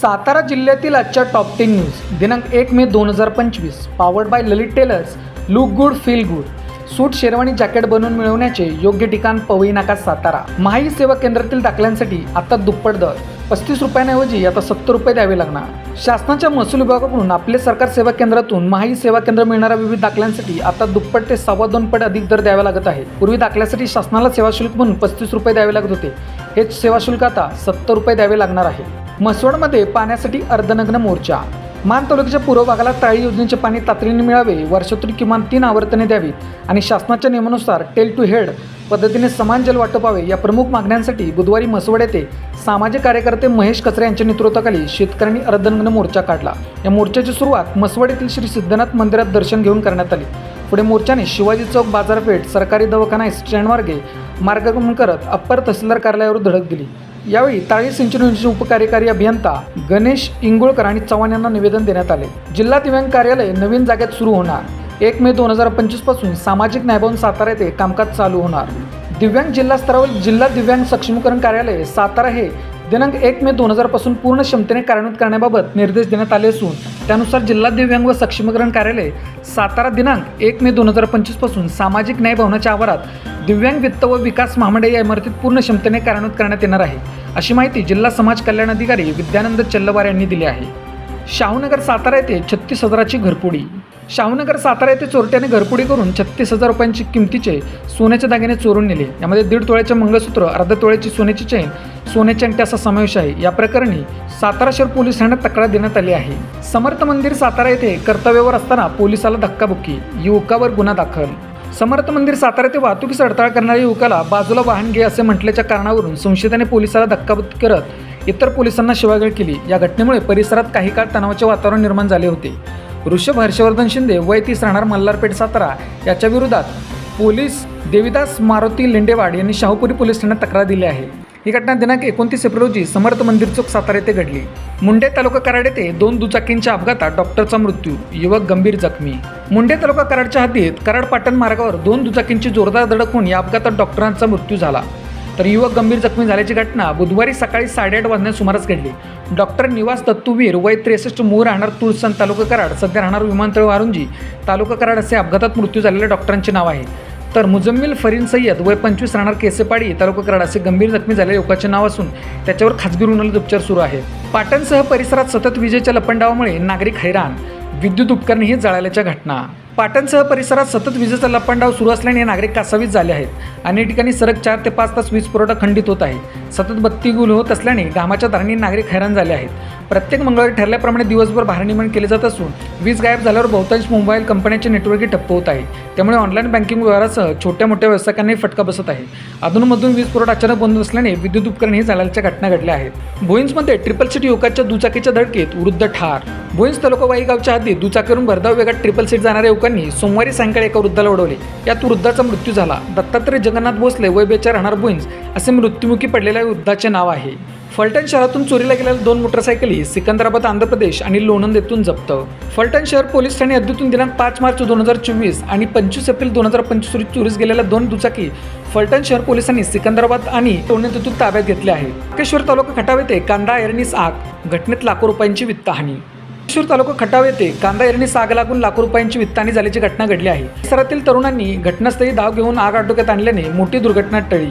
सातारा जिल्ह्यातील आजच्या top ten news दिनांक एक मे दोन हजार पंचवीस. Powered by Lalit tailors look good feel good suit sherwani jacket बनवून मिळवण्याचे योग्य ठिकाण पवई नाका सातारा. महाई सेवा केंद्रातील दाखल्यांसाठी आता दुप्पट दर. पस्तीस रुपयांऐवजी आता सत्तर रुपये द्यावे लागणार. शासनाच्या महसूल विभागाकडून आपले सरकार सेवा केंद्रातून महाई सेवा केंद्र मिळणाऱ्या विविध दाखल्यांसाठी आता दुप्पट ते सव्वा दोन पट अधिक दर द्यावा लागत आहे. पूर्वी दाखल्यासाठी शासनाला सेवा शुल्क म्हणून पस्तीस रुपये द्यावे लागत होते. हेच सेवा शुल्क आता सत्तर रुपये द्यावे लागणार आहे. म्हसवडमध्ये पाण्यासाठी अर्धनग्न मोर्चा. मान तालुक्याच्या पूर्व भागाला ताळी योजनेचे पाणी तातडीने मिळावे वर्षातून किमान तीन आवर्तने द्यावीत आणि शासनाच्या नियमानुसार टेल टू हेड पद्धतीने समान जल वाटपावे या प्रमुख मागण्यांसाठी बुधवारी म्हसवड येथे सामाजिक कार्यकर्ते महेश कचरे यांच्या नेतृत्वाखाली शेतकऱ्यांनी अर्धनग्न मोर्चा काढला. या मोर्चाची सुरुवात म्हसवड येथील श्री सिद्धनाथ मंदिरात दर्शन घेऊन करण्यात आली. पुढे मोर्चाने शिवाजी चौक बाजारपेठ सरकारी दवाखाना स्टँडमार्गे मार्गक्रमण करत अप्पर तहसीलदार कार्यालयावर धडक दिली. यावेळी ताळी सिंचन योजनेचे उपकार्यकारी अभियंता गणेश इंगोळकर आणि चव्हाण यांना निवेदन देण्यात आले. जिल्हा दिव्यांग कार्यालय नवीन जागेत सुरू होणार. एक मे दोन हजार पंचवीसपासून सामाजिक न्यायभवन सातारा येथे कामकाज चालू होणार. दिव्यांग जिल्हा स्तरावर जिल्हा दिव्यांग सक्षमीकरण कार्यालय सातारा हे दिनांक एक मे दोन हजारपासून पूर्ण क्षमतेने कार्यान्वित करण्याबाबत निर्देश देण्यात आले असून त्यानुसार जिल्हा दिव्यांग व सक्षमीकरण कार्यालय सातारा दिनांक एक मे दोन हजार पंचवीसपासून सामाजिक न्याय भवनाच्या आवारात दिव्यांग वित्त व विकास महामंडळ या इमारतीत पूर्ण क्षमतेने कार्यान्वित करण्यात येणार आहे. अशी माहिती जिल्हा समाज कल्याण अधिकारी विद्यानंद चल्लवार यांनी दिली आहे. शाहूनगर सातारा येथे छत्तीस हजाराची घरपुडी शाहूनगर सातारा येथे चोरट्याने घरपुडी करून छत्तीस हजार रुपयांची किमतीचे सोन्याचे दागिने चोरून नेले. यामध्ये दीड तोळ्याचे मंगळसूत्र अर्धा तोळ्याची सोन्याची चेन सोने अंगठी असा समावेश आहे. या प्रकरणी सातारा शहर पोलीस ठाण्यात तक्रार देण्यात आली आहे. समर्थ मंदिर सातारा येथे कर्तव्यावर असताना पोलिसाला धक्काबुक्की. युवकावर गुन्हा दाखल. समर्थ मंदिर सातारा येथे वाहतुकीस अडथळा करणाऱ्या युवकाला बाजूला वाहन घे असे म्हटल्याच्या कारणावरून संशयिताने पोलिसाला धक्काबुक्की करत इतर पोलिसांना शिवागळ केली. या घटनेमुळे परिसरात काही काळ तणावाचे वातावरण निर्माण झाले होते. ऋषभ हर्षवर्धन शिंदे वय तीस राहणार मल्हारपेठ सातारा याच्या विरोधात पोलीस देविदास मारुती लेंडेवाड यांनी शाहूपुरी पोलीस ठाण्यात तक्रार दिली आहे. ही घटना दिनांक एकोणतीस एप्रिल रोजी समर्थ मंदिर चौक सातारा येथे घडली. मुंडे तालुका कराड येथे दोन दुचाकींच्या अपघातात डॉक्टरचा मृत्यू युवक गंभीर जखमी. मुंडे तालुका कराडच्या हद्दीत कराड पाटण मार्गावर दोन दुचाकींची जोरदार धडक होऊन या अपघातात डॉक्टरांचा मृत्यू झाला. तर युवक गंभीर जखमी झाल्याची घटना बुधवारी सकाळी साडेआठ वाजण्यास सुमारास घडली. डॉक्टर निवास दत्तूवीर वय त्रेसष्ट मूळ राहणार तुळसण तालुका कराड सध्या राहणार विमानतळ वारुंजी तालुका कराड असे अपघातात मृत्यू झालेल्या डॉक्टरांचे नाव आहे. तर मुजम्मिल फरीन सय्यद वय पंचवीस राहणार केसेपाडी तालुका कराड असे गंभीर जखमी झाले युवकाचे नाव असून त्याच्यावर खाजगी रुग्णालयात उपचार सुरू आहेत पाटणसह परिसरात सतत विजेच्या लपंडावामुळे नागरिक हैराण विद्युत उपकरणेही जळाल्याच्या घटना. पाटणसह परिसरात सतत विजेचा लपंडाव सुरू असल्याने नागरिक कासावीस झाले आहेत. अनेक ठिकाणी सलग चार ते पाच तास वीज पुरवठा खंडित होत आहे. सतत बत्ती गुल होत असल्याने घामाच्या दराने नागरिक हैराण झाले आहेत. प्रत्येक मंगळवारी ठरल्याप्रमाणे दिवसभर भारनियमन केले जात असून वीज गायब झाल्यावर बहुतांश मोबाईल कंपन्यांचे नेटवर्कही ठप्प होत आहे. त्यामुळे ऑनलाईन बँकिंग व्यवहारासह छोट्या मोठ्या व्यवसायिकांनाही फटका बसत आहे. अधूनमधून वीज पुरवठा अचानक बंद असल्याने विद्युत उपकरणही झाल्याच्या घटना घडल्या आहेत. भोईंजमध्ये ट्रिपल सीट युवकाच्या दुचाकीच्या धडकेत वृद्ध ठार. भोईंज तालुका वाई गावच्या हद्दीत दुचाकीवरून भरधाव वेगात ट्रिपल सीट जाणाऱ्या युवकांनी सोमवारी सायंकाळी एका वृद्धाला उडवले यात वृद्धाचा मृत्यू झाला. दत्तात्रय जगन्नाथ भोसले वय बेचार राहणार भोईंज असे मृत्युमुखी पडलेल्या वृद्धाचे नाव आहे. फलटण शहरातून चोरीला गेलेल्या दोन मोटरसायकली सिकंदराबाद आंध्र प्रदेश आणि लोणंद येथून जप्त. फलटण शहर पोलीस ठाणे हद्दीतून दिनांक पाच मार्च दोन हजार चोवीस आणि पंचवीस एप्रिल दोन हजार पंचवीस रोजी चोरीस गेलेल्या दोन दुचाकी फलटण शहर पोलिसांनी सिकंदराबाद आणि लोणंद येथून ताब्यात घेतल्या आहेत केश्वर तालुका खटाव येथे कांदा एरणीस आग घटनेत लाखो रुपयांची वित्तहानी. शिरूर तालुका खटाव येथे कांदा एरणीस आग लागून लाखो रुपयांची वित्तहानी झाल्याची घटना घडली आहे. परिसरातील तरुणांनी घटनास्थळी धाव घेऊन आग आटोक्यात आणल्याने मोठी दुर्घटना टळली.